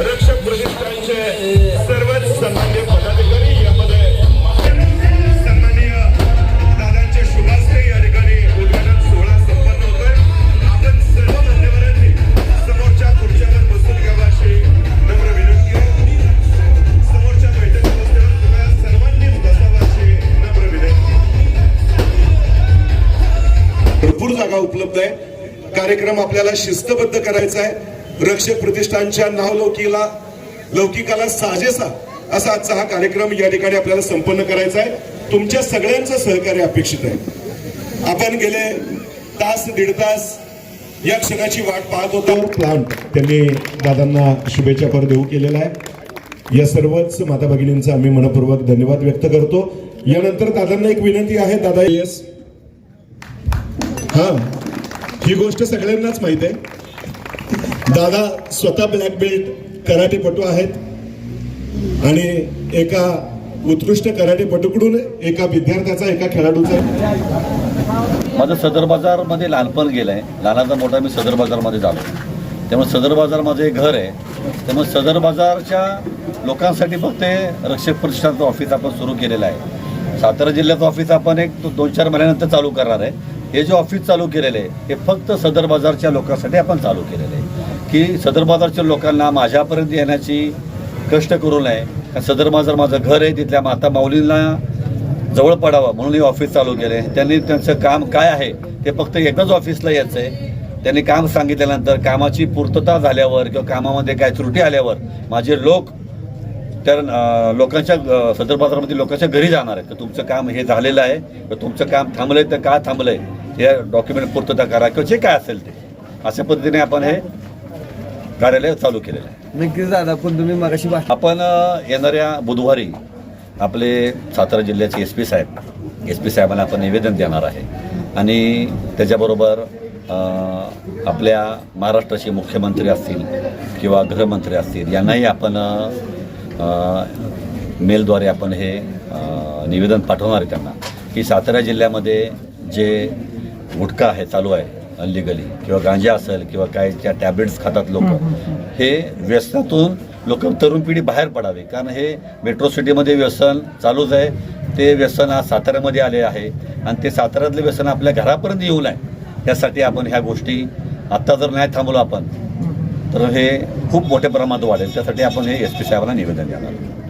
रक्षक प्रतिष्ठानचे सर्व भरपूर जागा उपलब्ध आहे. कार्यक्रम आपल्याला शिस्तबद्ध करायचा आहे. रक्षक प्रतिष्ठानच्या नावलौकीला लौकिकाला साजेसा असा आजचा हा कार्यक्रम या ठिकाणी आपल्याला संपन्न करायचा आहे. तुमच्या सगळ्यांचं सहकार्य अपेक्षित आहे. आपण गेले तास दीड तास या क्षणाची वाट पाहत होतो. प्लांट त्यांनी दादांना शुभेच्छा पर देऊ केलेला आहे. या सर्वच माता भगिनींचा आम्ही मनपूर्वक धन्यवाद व्यक्त करतो. यानंतर दादांना एक विनंती आहे. दादा येस हा. ही गोष्ट सगळ्यांनाच माहीत आहे. दादा स्वतः ब्लॅक बेल्ट कराटेपटू आहेत. आणि एका उत्कृष्ट कराटेपटूकडून एका विद्यार्थ्याचा एका खेळाडूचा. माझं सदर बाजारमध्ये लहानपण गेलं आहे लहानाचा मोठा मी सदर बाजारमध्ये झालो. त्यामुळे सदर बाजार माझं एक घर आहे. त्यामुळे सदर बाजारच्या लोकांसाठी फक्त रक्षक प्रतिष्ठानचं ऑफिस आपण सुरू केलेलं आहे. सातारा जिल्ह्याचं ऑफिस आपण एक दोन चार महिन्यानंतर चालू करणार आहे. हे जे ऑफिस चालू केलेलं आहे हे फक्त सदर बाजारच्या लोकांसाठी आपण चालू केलेलं आहे. की सदर बाजारच्या लोकांना माझ्यापर्यंत येण्याची कष्ट करू नये. कारण सदर बाजार माझं घर आहे तिथल्या माता माऊलींना जवळ पडावं म्हणून हे ऑफिस चालू केले त्यांनी त्यांचं काम काय आहे ते फक्त एकदाच ऑफिसला यायचं आहे त्यांनी काम सांगितल्यानंतर कामाची पूर्तता झाल्यावर किंवा कामामध्ये काय त्रुटी आल्यावर माझे लोक त्या लोकांच्या सदर बाजारामध्ये लोकांच्या घरी जाणार आहेत. तर तुमचं काम हे झालेलं आहे. तर तुमचं काम थांबलंय तर का थांबलंय? हे डॉक्युमेंट पूर्तता करा किंवा जे काय असेल ते. अशा पद्धतीने आपण हे कार्यालय चालू केलेलं आहे. नक्कीच दादा पण तुम्ही मगाशी आपण येणाऱ्या बुधवारी आपले सातारा जिल्ह्याचे एस पी साहेब एस पी साहेबांना आपण निवेदन देणार आहे. आणि त्याच्याबरोबर आपल्या महाराष्ट्राचे मुख्यमंत्री असतील किंवा गृहमंत्री असतील यांनाही आपण मेलद्वारे आपण हे निवेदन पाठवणार आहे त्यांना. की सातारा जिल्ह्यामध्ये जे गुटखा आहे चालू आहे अल्लीगली किंवा गांजा असेल किंवा काय त्या टॅबलेट्स खातात लोक. हे व्यसनातून लोक तरुण पिढी बाहेर पडावी. कारण हे मेट्रो सिटीमध्ये व्यसन चालूच आहे. ते व्यसन आज साताऱ्यामध्ये आले आहे. आणि ते साताऱ्यातले व्यसन आपल्या घरापर्यंत येऊ नये. यासाठी आपण ह्या गोष्टी आत्ता जर नाही थांबलो आपण तर हे खूप मोठ्या प्रमाणात वाढेल. त्यासाठी आपण हे एस पी साहेबांना निवेदन देणार